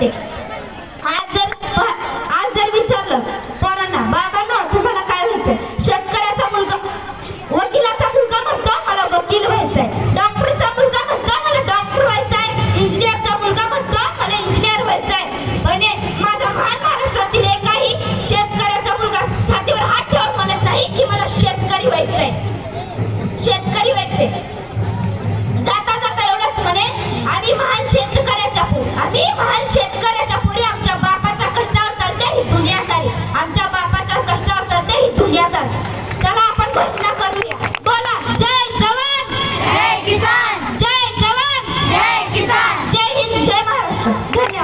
जाते आज जर आज जर विचारलं पोरांना बाबा ना तुम्हाला काय व्हायचंय? शेतकऱ्याचा मुलगा वकिलाचा मुलगा म्हणतो मला वकील व्हायचंय. डॉक्टरचा मुलगा म्हणतो मला डॉक्टर व्हायचाय. इंजिनियरचा मुलगा म्हणतो मला इंजिनियर व्हायचंय. पण माझ्या महान महाराष्ट्रातील एकाही शेतकऱ्याचा मुलगा छातीवर हात ठेवून म्हणत नाही की मला शेतकरी व्हायचंय. शेतकरी व्हायचंय. घोषणा करूया. बोला जय जवान. जय किसान. जय जवान. जय किसान. जय हिंद जय महाराष्ट्र. धन्यवाद.